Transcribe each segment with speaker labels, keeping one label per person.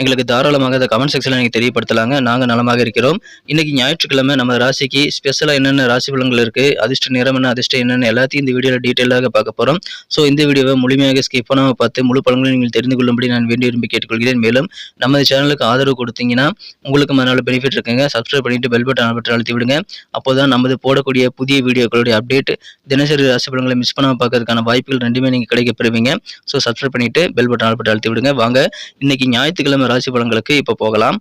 Speaker 1: எங்களுக்கு தாராளமாக அதை கமெண்ட் செக்ஷனில் நீங்கள் தெரியப்படுத்தலாங்க. நாங்கள் நலமாக இருக்கிறோம். இன்றைக்கி ஞாயிற்றுக்கிழமை நம்ம ராசிக்கு ஸ்பெஷலாக என்னென்ன ராசி பலன்கள் இருக்குது அதிர்ஷ்ட நிறம் என்ன அதிர்ஷ்டம் என்னென்ன எல்லாத்தையும் இந்த வீடியோவில் டீட்டெயிலாக பார்க்க போகிறோம் ஸோ இந்த வீடியோவை முழுமையாக ஸ்கிப் பண்ணாமல் பார்த்து முழு பலன்களையும் நீங்கள் தெரிந்து கொள்ளும்படி நான் வேண்டி விரும்பி கேட்டுக்கொள்கிறேன். மேலும் நமது சேனலுக்கு ஆதரவு கொடுத்தீங்கன்னா உங்களுக்கு மறுநாள் பெனிஃபிட் இருக்குங்க. சப்ஸ்கிரைப் பண்ணிட்டு பெல் பட்டன் பட்டன் அழுத்தி விடுங்க. அப்போதான் நமது போடக்கூடிய புதிய வீடியோக்களுடைய அப்டேட் தினசரி ராசி பலன்களை மிஸ் பண்ணாமல் பார்க்கறதுக்கான வாய்ப்புகள் ரெண்டுமே நீங்கள் கிடைக்க பெறுவீங்க. ஸோ சப்ஸ்கிரைப் பண்ணிட்டு பெல் பட்டன் பட்டன் அழுத்தி விடுங்க. வாங்க இன்றைக்கி ஞாயிற்று ஞாயிற்றுக்கிழமை ராசி பலன்களுக்கு இப்போ போகலாம்.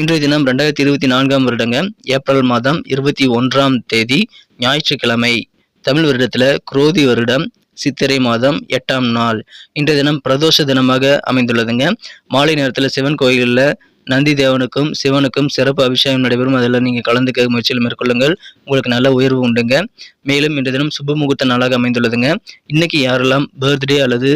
Speaker 1: இன்றைய தினம் ரெண்டாயிரத்தி இருபத்தி நான்காம் வருடங்க. ஏப்ரல் மாதம் இருபத்தி ஒன்றாம் தேதி ஞாயிற்றுக்கிழமை. தமிழ் வருடத்தில் குரோதி வருடம் சித்திரை மாதம் எட்டாம் நாள். இன்றைய தினம் பிரதோஷ தினமாக அமைந்துள்ளதுங்க. மாலை நேரத்தில் சிவன் கோயிலில் நந்தி தேவனுக்கும் சிவனுக்கும் சிறப்பு அபிஷேகம் நடைபெறும். அதில் நீங்கள் கலந்துக்க முயற்சியில் மேற்கொள்ளுங்கள். உங்களுக்கு நல்ல உயர்வு உண்டுங்க. மேலும் இன்றைய தினம் சுப முகூர்த்த நாளாக அமைந்துள்ளதுங்க. இன்னைக்கு யாரெல்லாம் பர்த்டே அல்லது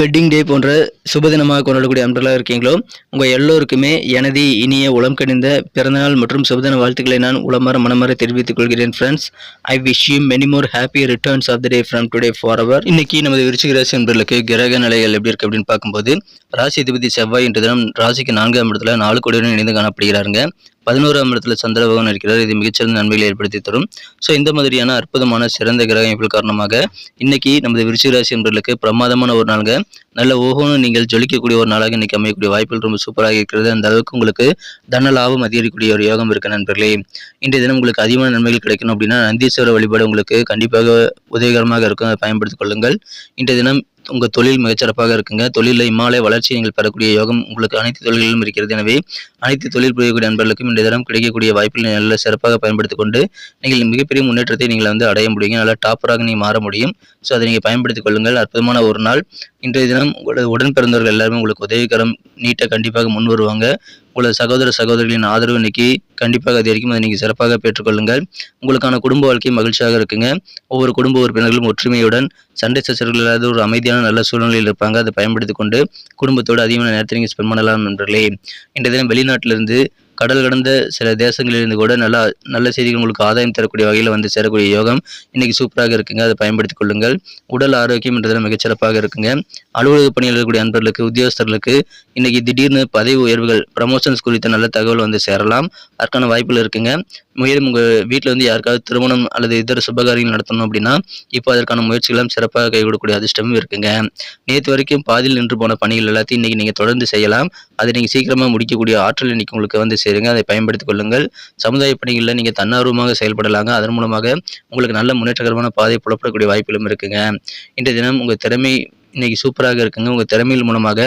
Speaker 1: வெட்டிங் டே போன்ற சுப தினமாக கொண்டாடக்கூடிய அன்றலாக இருக்கீங்களோ உங்கள் எல்லோருக்குமே எனது இனிய உளம் கணிந்த பிறந்தநாள் மற்றும் சுபதின வாழ்த்துக்களை நான் உளமாற மனமாற தெரிவித்துக் கொள்கிறேன் friends I wish you many more happy returns of the day from today for our இன்னைக்கு நமது விருச்சிக ராசி என்பர்களுக்கு கிரக நிலைகள் எப்படி இருக்கு அப்படின்னு பார்க்கும்போது ராசி அதிபதி செவ்வாய் இன்று தினம் ராசிக்கு நான்காம் இடத்துல நாலு கோடியுடன் இணைந்து காணப்படுகிறாருங்க. பதினோராம் இடத்துல சந்திர பகவான் இருக்கிறார். இது மிகச்சிறந்த நன்மைகளை ஏற்படுத்தி தரும். ஸோ இந்த மாதிரியான அற்புதமான சிறந்த கிரக அமைப்புகள் காரணமாக இன்னைக்கு நமது விருச்சிகராசி என்பர்களுக்கு பிரமாதமான ஒரு நாளுங்க. நல்ல ஓகோன்னு நீங்கள் ஜொலிக்கக்கூடிய ஒரு நாளாக இன்னைக்கு அமையக்கூடிய வாய்ப்புகள் ரொம்ப சூப்பராக இருக்கிறது. அந்த அளவுக்கு உங்களுக்கு தன லாபம் அதிகரிக்கக்கூடிய ஒரு யோகம் இருக்கு நண்பர்களே. இன்றைய தினம் உங்களுக்கு அதிகமான நன்மைகள் கிடைக்கணும் அப்படின்னா நந்தீஸ்வர வழிபாடு உங்களுக்கு கண்டிப்பாக உதவிகரமாக இருக்கும். அதை பயன்படுத்திக் கொள்ளுங்கள். இன்றைய தினம் உங்கள் தொழில் மிகச்சிறப்பாக இருக்குங்க. தொழிலில் இம்மாலை வளர்ச்சி நீங்கள் பெறக்கூடிய யோகம் உங்களுக்கு அனைத்து தொழில்களிலும் இருக்கிறது. எனவே அனைத்து தொழில் புரியக்கூடிய நண்பர்களுக்கும் இந்த தினம் கிடைக்கக்கூடிய வாய்ப்புகளை நல்ல சிறப்பாக பயன்படுத்திக் கொண்டு நீங்கள் மிகப்பெரிய முன்னேற்றத்தை நீங்கள் வந்து அடைய முடியும். நல்லா டாப்பராக நீங்கள் மாற முடியும். ஸோ அதை நீங்கள் பயன்படுத்திக் கொள்ளுங்கள். அற்புதமான ஒரு நாள். இன்றைய தினம் உங்களது உடன் பிறந்தவர்கள் எல்லாருமே உங்களுக்கு உதவிகரம் நீட்டாக கண்டிப்பாக முன் வருவாங்க. உங்களது சகோதர சகோதரிகளின் ஆதரவு இன்னைக்கு கண்டிப்பாக அதிகரிக்கும். அதை நீங்கள் சிறப்பாக பெற்றுக்கொள்ளுங்கள். உங்களுக்கான குடும்ப வாழ்க்கை மகிழ்ச்சியாக இருக்குங்க. ஒவ்வொரு குடும்ப உறுப்பினர்களும் ஒற்றுமையுடன் சண்டை சச்சரவுகள் இல்லாத ஒரு அமைதியான நல்ல சூழ்நிலையில் இருப்பாங்க. அதை பயன்படுத்தி கொண்டு குடும்பத்தோடு அதிகமான நேரத்தை நீங்கள் ஸ்பெண்ட் பண்ணலாம் நண்பர்களே. இன்றைய தினம் வெளிநாட்டிலிருந்து கடல் கடந்த சில தேசங்களிலிருந்து கூட நல்லா நல்ல செய்திகள் உங்களுக்கு ஆதாயம் தரக்கூடிய வகையில் வந்து சேரக்கூடிய யோகம் இன்றைக்கி சூப்பராக இருக்குங்க. அதை பயன்படுத்திக் கொள்ளுங்கள். உடல் ஆரோக்கியம்ன்றதில் மிகச்சிறப்பாக இருக்குங்க. அலுவலக பணியில் இருக்கக்கூடிய அன்பர்களுக்கு உத்தியோகஸ்தர்களுக்கு இன்றைக்கி திடீர்னு பதவி உயர்வுகள் ப்ரமோஷன்ஸ் குறித்த நல்ல தகவல் வந்து சேரலாம். அதற்கான வாய்ப்புகள் இருக்குங்க. மேலும் உங்கள் வீட்டில் வந்து யாருக்காவது திருமணம் அல்லது இதர சுபகாரியங்கள் நடத்தணும் அப்படின்னா இப்போ அதற்கான முயற்சிகளும் சிறப்பாக கைகூடக்கூடிய அதிர்ஷ்டமும் இருக்குங்க. நேற்று வரைக்கும் பாதியில் நின்று போன பணிகள் எல்லாத்தையும் இன்னைக்கு நீங்கள் தொடர்ந்து செய்யலாம். அதை நீங்கள் சீக்கிரமாக முடிக்கக்கூடிய ஆற்றல் இன்னைக்கு உங்களுக்கு வந்து சேருங்க அதை பயன்படுத்திக் கொள்ளுங்கள். சமுதாய பணிகளில் நீங்கள் தன்னார்வமாக செயல்படலாங்க. அதன் மூலமாக உங்களுக்கு நல்ல முன்னேற்றகரமான பாதை புலப்படக்கூடிய வாய்ப்புகளும் இருக்குங்க. இன்றைய தினம் உங்கள் திறமை இன்னைக்கு சூப்பராக இருக்குங்க. உங்கள் திறமையின் மூலமாக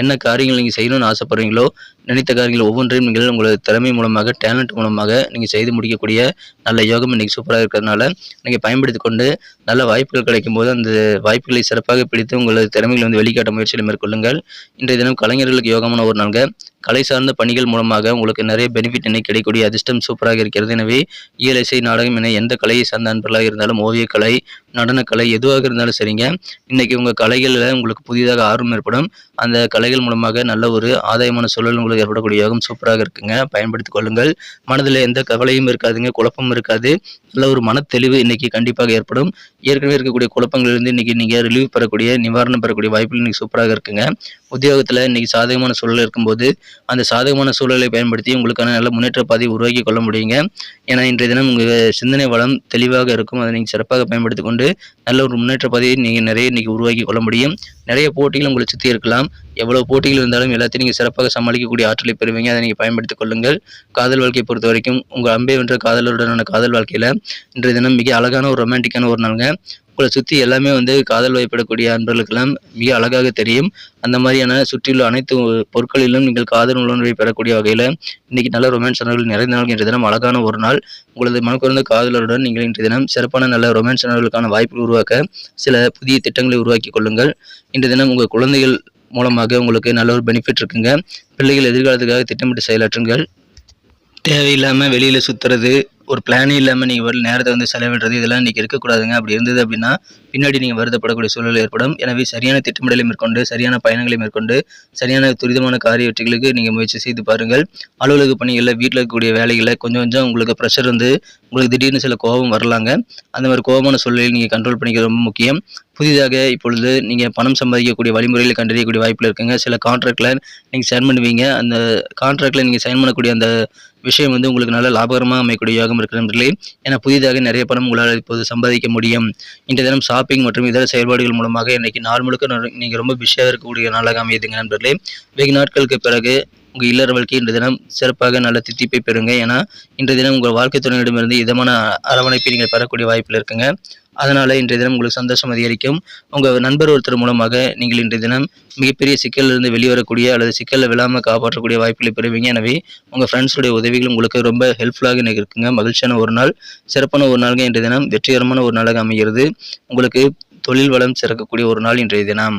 Speaker 1: என்ன காரியங்கள் நீங்கள் செய்யணும்னு ஆசைப்படுறீங்களோ நினைத்த காரியங்கள் ஒவ்வொன்றையும் நீங்கள் உங்களது திறமை மூலமாக டேலண்ட் மூலமாக நீங்கள் செய்து முடிக்கக்கூடிய நல்ல யோகம் இன்றைக்கி சூப்பராக இருக்கிறதுனால நீங்கள் பயன்படுத்தி கொண்டு நல்ல வாய்ப்புகள் கிடைக்கும் போது அந்த வாய்ப்புகளை சிறப்பாக பிடித்து உங்களது திறமைகளை வந்து வெளிக்காட்ட முயற்சியில் மேற்கொள்ளுங்கள். இன்றைய தினம் கலைஞர்களுக்கு யோகமான ஒரு நாள்கள் கலை சார்ந்த பணிகள் மூலமாக உங்களுக்கு நிறைய பெனிஃபிட் இன்னைக்கு கிடைக்கக்கூடிய அதிர்ஷ்டம் சூப்பராக இருக்கிறது. எனவே இயல் இசை நாடகம் என எந்த கலையை சார்ந்த நண்பர்களாக இருந்தாலும் ஓவியக்கலை நடனக்கலை எதுவாக இருந்தாலும் சரிங்க. இன்றைக்கி உங்கள் கலைகளில் உங்களுக்கு புதிதாக ஆர்வம் ஏற்படும். அந்த கலைகள் மூலமாக நல்ல ஒரு ஆதாயமான சூழல் உங்களுக்கு ஏற்படக்கூடிய யோகம் சூப்பராக இருக்குங்க. பயன்படுத்திக் கொள்ளுங்கள். மனதில் எந்த கவலையும் இருக்காதுங்க குழப்பமும் இருக்காது. நல்ல ஒரு மன தெளிவு இன்னைக்கு கண்டிப்பாக ஏற்படும். ஏற்கனவே இருக்கக்கூடிய குழப்பங்களிலிருந்து இன்னைக்கு நீங்கள் ரிலீவ் பெறக்கூடிய நிவாரணம் பெறக்கூடிய வாய்ப்புகள் இன்னைக்கு சூப்பராக இருக்குங்க. உத்தியோகத்தில் இன்னைக்கு சாதகமான சூழல் இருக்கும்போது அந்த சாதகமான சூழலை பயன்படுத்தி உங்களுக்கான நல்ல முன்னேற்ற பாதையை உருவாக்கி கொள்ள முடியுங்க. ஏன்னா இன்றைய தினம் உங்கள் சிந்தனை வளம் தெளிவாக இருக்கும். அதை நீங்கள் சிறப்பாக பயன்படுத்தி கொண்டு நல்ல ஒரு முன்னேற்ற பாதையை நீங்கள் நிறைய இன்னைக்கு உருவாக்கி கொள்ள முடியும். நிறைய போட்டிகள் உங்களை சுற்றி இருக்கலாம். எவ்வளவு போட்டிகள் இருந்தாலும் எல்லாத்தையும் நீங்கள் சிறப்பாக சமாளிக்கக்கூடிய ஆற்றலை பெறுவீங்க. அதை நீங்கள் பயன்படுத்திக் கொள்ளுங்கள். காதல் வாழ்க்கையை பொறுத்த வரைக்கும் உங்கள் அம்பே வென்ற காதலருடனான காதல் வாழ்க்கையில் இன்றைய தினம் மிக அழகான ஒரு ரொமான்டிக்கான ஒரு நாளுங்க. உங்களை சுற்றி எல்லாமே வந்து காதல் வயப்படக்கூடிய அன்பர்களுக்கெல்லாம் மிக அழகாக தெரியும். அந்த மாதிரியான சுற்றியுள்ள அனைத்து பொருட்களிலும் நீங்கள் காதல் உணர்வை பெறக்கூடிய வகையில் இன்னைக்கு நல்ல ரொமான்ஸ் உணர்வுகள் நிறைந்த நாள் இன்றைய தினம் அழகான ஒரு நாள். உங்களது மனக்குறந்த காதலருடன் நீங்கள் இன்றைய தினம் சிறப்பான நல்ல ரொமான்ஸ் உணர்வுகளுக்கான வாய்ப்புகள் உருவாக்க சில புதிய திட்டங்களை உருவாக்கி கொள்ளுங்கள். இன்றைய தினம் உங்கள் குழந்தைகள் மூலமாக உங்களுக்கு நல்ல ஒரு பெனிஃபிட் இருக்குங்க. பிள்ளைகள் எதிர்காலத்துக்காக திட்டமிட்டு செயலாற்றுங்கள். தேவையில்லாமல் வெளியில் சுற்றுறது ஒரு பிளானே இல்லாமல் நீங்கள் வரல நேரத்தை வந்து செலவிடுறது இதெல்லாம் இன்றைக்கி இருக்கக்கூடாதுங்க. அப்படி இருந்தது அப்படின்னா பின்னாடி நீங்கள் வருத்தப்படக்கூடிய சூழல் ஏற்படும். எனவே சரியான திட்டமிடலை மேற்கொண்டு சரியான பயணங்களை மேற்கொண்டு சரியான துரிதமான காரிய வெற்றிகளுக்கு நீங்கள் முயற்சி செய்து பாருங்கள். அலுவலக பணிகளில் வீட்டில் இருக்கக்கூடிய வேலைகளை கொஞ்சம் கொஞ்சம் உங்களுக்கு ப்ரெஷர் வந்து உங்களுக்கு திடீர்னு சில கோபம் வரலாங்க. அந்த மாதிரி கோபமான சூழ்நிலையை நீங்கள் கண்ட்ரோல் பண்ணிக்கிறது ரொம்ப முக்கியம். புதிதாக இப்பொழுது நீங்கள் பணம் சம்பாதிக்கக்கூடிய வழிமுறைகளை கண்டறியக்கூடிய வாய்ப்பில் இருக்குங்க. சில கான்ட்ராக்டில் நீங்கள் சைன் பண்ணுவீங்க. அந்த கான்ட்ராக்டில் நீங்கள் சைன் பண்ணக்கூடிய அந்த விஷயம் வந்து உங்களுக்கு நல்ல லாபகரமாக அமையக்கூடிய யோகம் இருக்கிற ஏன்னா புதிதாக நிறைய பணம் உங்களால் இப்போது சம்பாதிக்க முடியும். இன்றைய தினம் ஷாப்பிங் மற்றும் இதர செயல்பாடுகள் மூலமாக இன்றைக்கி நாள் முழுக்க நீங்கள் ரொம்ப பிஸியாக இருக்கக்கூடிய நாளாக அமையுதுங்க நண்பர்களே. வெகு நாட்களுக்கு பிறகு உங்கள் இல்லற வாழ்க்கை இன்றைய தினம் சிறப்பாக நல்ல தித்திப்பை பெறுங்க. ஏன்னா இன்றைய தினம் உங்கள் வாழ்க்கை துணையிடமிருந்து இதமான அரவணைப்பை நீங்கள் பெறக்கூடிய வாய்ப்பில் இருக்குங்க. அதனால் இன்றைய தினம் உங்களுக்கு சந்தோஷம் அதிகரிக்கும். உங்கள் நண்பர் ஒருத்தர் மூலமாக நீங்கள் இன்றைய தினம் மிகப்பெரிய சிக்கலிலிருந்து வெளிவரக்கூடிய அல்லது சிக்கலில் விழாமல் காப்பாற்றக்கூடிய வாய்ப்புகளை பெறுவீங்க. எனவே உங்கள் ஃப்ரெண்ட்ஸுடைய உதவிகள் உங்களுக்கு ரொம்ப ஹெல்ப்ஃபுல்லாக இன்னைக்கு இருக்குங்க. மகிழ்ச்சியான ஒரு நாள். சிறப்பான ஒரு நாளுங்க இன்றைய தினம். வெற்றிகரமான ஒரு நாளாக அமைகிறது. உங்களுக்கு தொழில் வளம் சிறக்கக்கூடிய ஒரு நாள் இன்றைய தினம்.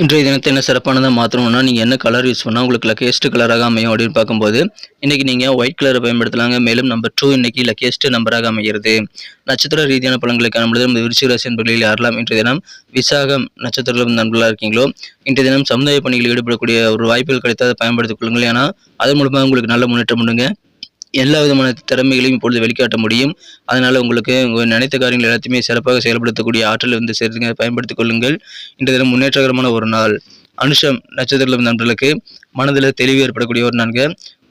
Speaker 1: இன்றைய தினத்தை என்ன சிறப்பானதாக மாற்றணும்னா நீங்கள் என்ன கலர் யூஸ் பண்ணால் உங்களுக்கு லக்கேஸ்ட் கலராக அமையும் அப்படின்னு பார்க்கும்போது இன்றைக்கி நீங்கள் ஒயிட் கலரை பயன்படுத்தலாங்க. மேலும் நம்பர் டூ இன்றைக்கி லக்கேஸ்ட் நம்பராக அமைகிறது. நட்சத்திர ரீதியான பலன்களை காணும்பொழுது நம்ம விருச்சிக ராசி என்பர்களில் யாரெல்லாம் இன்றைய தினம் விசாகம் நட்சத்திரம் நண்பர்களாக இருக்கீங்களோ இன்றைய தினம் சமுதாய பணிகளில் ஈடுபடக்கூடிய ஒரு வாய்ப்புகள் கிடைத்தால் அதை பயன்படுத்திக் கொள்ளுங்கள். ஏன்னா அதன் மூலமாக உங்களுக்கு நல்ல முன்னேற்றம் பண்ணுங்கள் எல்லா விதமான திறமைகளையும் இப்பொழுது வெளிக்காட்ட முடியும். அதனால் உங்களுக்கு உங்கள் நினைத்த காரியங்கள் எல்லாத்தையுமே சிறப்பாக செயல்படுத்தக்கூடிய ஆற்றல் வந்து சேர்த்துங்க பயன்படுத்திக் கொள்ளுங்கள். இன்றைய தினம் முன்னேற்றகரமான ஒரு நாள். அனுஷம் நட்சத்திரம் நண்பர்களுக்கு மனதில் தெளிவு ஏற்படக்கூடிய ஒரு நான்கு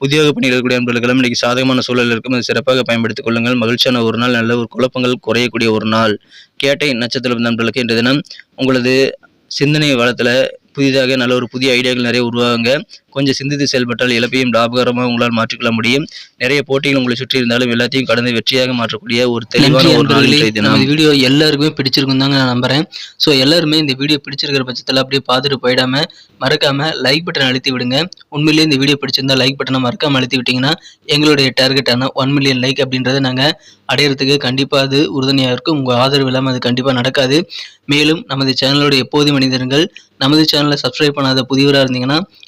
Speaker 1: உத்தியோக பணியில் இருக்கக்கூடிய நண்பர்களுக்கெல்லாம் இன்றைக்கி சாதகமான சூழல் இருக்கும். அது சிறப்பாக பயன்படுத்திக் கொள்ளுங்கள். மகிழ்ச்சியான ஒரு நாள் நல்ல ஒரு குழப்பங்கள் குறையக்கூடிய ஒரு நாள். கேட்டை நட்சத்திரம் நண்பர்களுக்கு இன்றைய தினம் உங்களது சிந்தனை வளத்தில் புதிதாக நல்ல ஒரு புதிய ஐடியாக்கள் நிறைய உருவாகுங்க. கொஞ்சம் சிந்தித்து செயல்பட்டால் இழப்பையும் லாபகரமாக உங்களால் மாற்றிக்கொள்ள முடியும். நிறைய போட்டிகள் உங்களை சுற்றி இருந்தாலும் எல்லாத்தையும் கடந்து வெற்றியாக மாற்றக்கூடிய ஒரு தெளிவான ஒரு நாள்
Speaker 2: வீடியோ எல்லாருக்குமே பிடிச்சிருக்கும் தாங்க நான் நம்புறேன். ஸோ எல்லாருமே இந்த வீடியோ பிடிச்சிருக்கிற பட்சத்தில் அப்படியே பார்த்துட்டு போயிடாம மறக்காம லைக் பட்டன் அழுத்தி விடுங்க. உண்மையிலேயே இந்த வீடியோ பிடிச்சிருந்தா லைக் பட்டனை மறக்காம அழுத்தி விட்டீங்கன்னா எங்களுடைய டார்கெட்டான ஒன் மில்லியன் லைக் அப்படின்றத நாங்கள் அடையிறதுக்கு கண்டிப்பாக அது உறுதுணையாக இருக்கும். உங்கள் ஆதரவு இல்லாமல் அது கண்டிப்பாக நடக்காது. மேலும் நமது சேனலோட எப்போது மனிதர்கள் நமது சேனலை சப்ஸ்கிரைப் பண்ணாத புதியவராக இருந்தீங்கன்னா